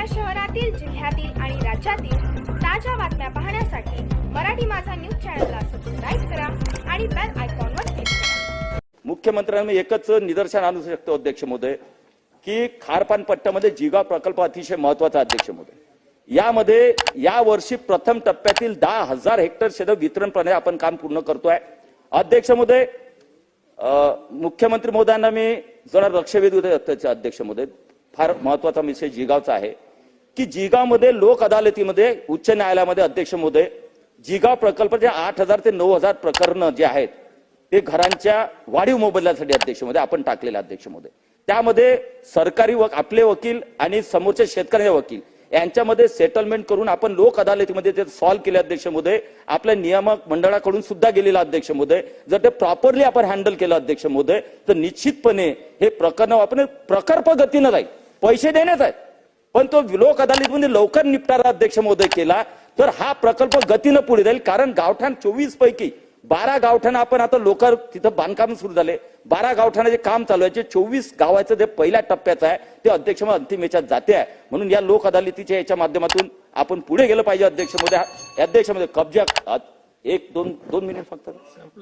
आपल्या शहरातील जिल्ह्यातील आणि राज्यातील ताज्या बातम्या पाहण्यासाठी मराठी माझा न्यूज चॅनलला सबस्क्राईब करा आणि बेल आयकॉनवर क्लिक करा. मुख्यमंत्र्यांनी एकच निदर्शन आणू शकतो अध्यक्ष महोदय की खारपान पट्ट्यामध्ये जिगा प्रकल्प अतिशय महत्त्वाचा अध्यक्ष महोदय. यामध्ये या वर्षी प्रथम टप्प्यातील दहा हजार हेक्टर शेत वितरणप्रणे आपण काम पूर्ण करतोय. अध्यक्ष महोदय मुख्यमंत्री महोदयांना मी जरा लक्षवेध अध्यक्ष महोदय. फार महत्त्वाचा विषय जिगावचा आहे. की जिगामध्ये लोक अदालतीमध्ये उच्च न्यायालयामध्ये अध्यक्ष महोदय जिगाव जे आठ हजार ते नऊ हजार प्रकरण जे आहेत ते घरांच्या वाढीव मोबदल्यासाठी अध्यक्षमध्ये आपण टाकलेले अध्यक्षमध्ये त्यामध्ये सरकारी व आपले वकील आणि समोरच्या शेतकऱ्याचे वकील यांच्यामध्ये सेटलमेंट करून आपण लोक अदालतीमध्ये ते सॉल्व्ह केले अध्यक्ष महोदय आपल्या नियामक मंडळाकडून सुद्धा गेलेला अध्यक्ष महोदय जर ते प्रॉपरली आपण हँडल केलं अध्यक्ष महोदय तर निश्चितपणे हे प्रकरण आपण प्रकल्प गतीनं जाईल. पैसे देण्यात आहेत. पण तो लोक अदालतीमध्ये लवकर निपटारा अध्यक्ष महोदय केला तर हा प्रकल्प गतीनं पुढे जाईल. कारण गावठाण चोवीस पैकी बारा गावठाण आपण आता लोक तिथं बांधकाम सुरू झाले. बारा गावठाणाचे काम चालू आहे. जे चोवीस गावाचं जे पहिल्या टप्प्याचं आहे ते अध्यक्ष अंतिम याच्यात जाते आहे. म्हणून या लोक अदालतीच्या याच्या माध्यमातून आपण पुढे गेलं पाहिजे अध्यक्ष महोदय. अध्यक्ष महोदय कब्जा एक दोन दोन मिनिट फक्त.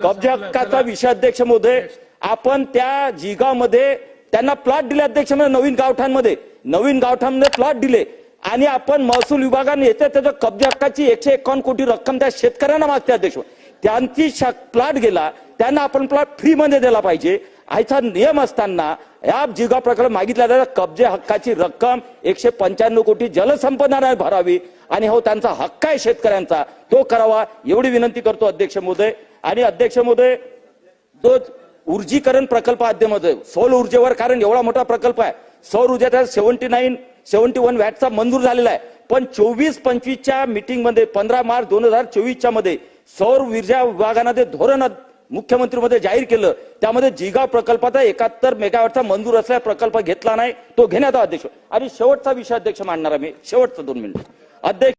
कब्जा हक्काचा विषय अध्यक्ष महोदय. आपण त्या जिगामध्ये त्यांना प्लॉट दिले अध्यक्ष महोदय नवीन गावठांमध्ये नवीन गावठांमध्ये प्लॉट दिले. आणि आपण महसूल विभागाने येते त्याच्या कब्जा हक्काची एकशे एकावन्न कोटी रक्कम त्या शेतकऱ्यांना मागते अध्यक्ष. त्यांची प्लॉट गेला त्यांना आपण प्लॉट फ्री मध्ये दिला पाहिजे. आयचा नियम असताना या जिगा प्रकरण मागितल्या जातात. कब्जे हक्काची रक्कम एकशे पंच्याण्णव कोटी जलसंपदाने भरावी. आणि हो त्यांचा हक्क आहे शेतकऱ्यांचा. तो करावा एवढी विनंती करतो अध्यक्ष मोदय आणि अध्यक्ष महोदय जो ऊर्जीकरण प्रकल्पमध्ये सोल ऊर्जेवर कारण एवढा मोठा प्रकल्प आहे. सौर ऊर्जेचा सेव्हन्टी नाईन सेव्हन्टी वन वॅटचा मंजूर झालेला आहे. पण चोवीस पंचवीसच्या मिटिंगमध्ये पंधरा मार्च दोन हजार चोवीसच्या मध्ये सौर ऊर्जा विभागानं ते धोरण मुख्यमंत्रीमध्ये जाहीर केलं त्यामध्ये जिगा प्रकल्पाचा एकाहत्तर मेगावॅटचा मंजूर असलेला प्रकल्प घेतला नाही तो घेण्यात आला अध्यक्ष. आणि शेवटचा विषय अध्यक्ष मांडणार आहे मी. शेवटचा दोन मिनिट. अध्यक्ष